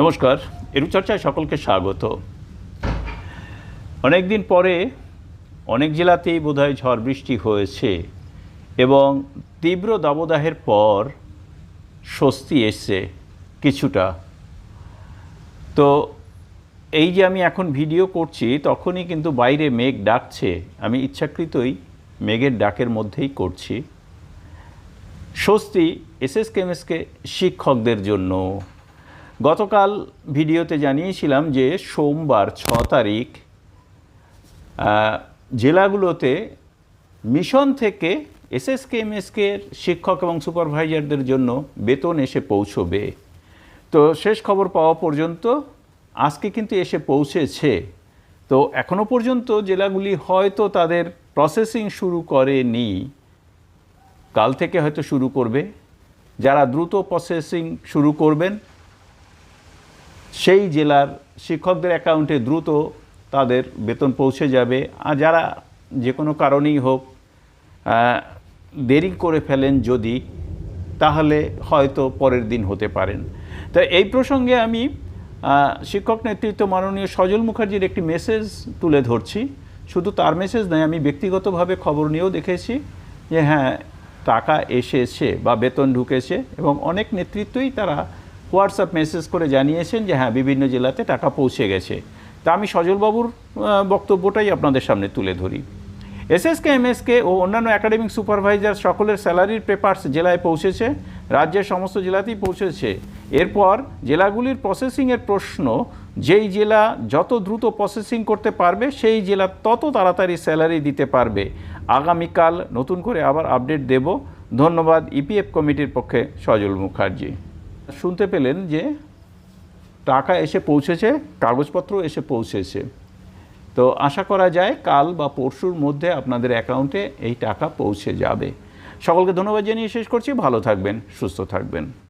নমস্কার এরূপ চর্চায় সকলকে স্বাগত। অনেক দিন পরে অনেক জেলাতেই বোধহয় ঝড় বৃষ্টি হয়েছে এবং তীব্র দাবদাহের পর স্বস্তি এসছে কিছুটা। তো এই যে আমি এখন ভিডিও করছি, তখনই কিন্তু বাইরে মেঘ ডাকছে। আমি ইচ্ছাকৃতই মেঘের ডাকের মধ্যেই করছি। স্বস্তি, এসএস কেমএসকে শিক্ষকদের জন্য। গতকাল ভিডিওতে জানিয়েছিলাম যে সোমবার ছ তারিখ জেলাগুলোতে মিশন থেকে এসএসকেএমএসকে শিক্ষক এবং সুপারভাইজারদের জন্য বেতন এসে পৌঁছবে। তো শেষ খবর পাওয়া পর্যন্ত আজকে কিন্তু এসে পৌঁছেছে। তো এখনও পর্যন্ত জেলাগুলি হয়তো তাদের প্রসেসিং শুরু করেনি। কাল থেকে হয়তো শুরু করবে। যারা দ্রুত প্রসেসিং শুরু করবেন সেই জেলার শিক্ষকদের অ্যাকাউন্টে দ্রুত তাদের বেতন পৌঁছে যাবে। আর যারা যে কোনো কারণেই হোক দেরি করে ফেলেন যদি, তাহলে হয়তো পরের দিন হতে পারেন। তা এই প্রসঙ্গে আমি শিক্ষক নেতৃত্ব মাননীয় সজল মুখার্জির একটি মেসেজ তুলে ধরছি। শুধু তার মেসেজ নয়, আমি ব্যক্তিগতভাবে খবর নিয়েও দেখেছি যে হ্যাঁ টাকা এসেছে বা বেতন ঢুকেছে এবং অনেক নেতৃত্বই তারা হোয়াটসঅ্যাপ মেসেজ করে জানিয়েছেন যে হ্যাঁ বিভিন্ন জেলাতে টাকা পৌঁছে গেছে। তা আমি সজলবাবুর বক্তব্যটাই আপনাদের সামনে তুলে ধরি। এসএসকে, এমএসকে ও অন্যান্য একাডেমিক সুপারভাইজার সকলের স্যালারির পেপারস জেলায় পৌঁছেছে, রাজ্যের সমস্ত জেলাতেই পৌঁছেছে। এরপর জেলাগুলির প্রসেসিংয়ের প্রশ্ন, যেই জেলা যত দ্রুত প্রসেসিং করতে পারবে, সেই জেলা তত তাড়াতাড়ি স্যালারি দিতে পারবে। আগামীকাল নতুন করে আবার আপডেট দেব। ধন্যবাদ ইপিএফ কমিটির পক্ষে সজল মুখার্জি। শুনতে পেলেন যে টাকা এসে পৌঁছেছে, কাগজপত্র এসে পৌঁছেছে। তো আশা করা যায় কাল বা পরশুর মধ্যে আপনাদের অ্যাকাউন্টে এই টাকা পৌঁছে যাবে। সকলকে ধন্যবাদ জানিয়ে শেষ করছি। ভালো থাকবেন, সুস্থ থাকবেন।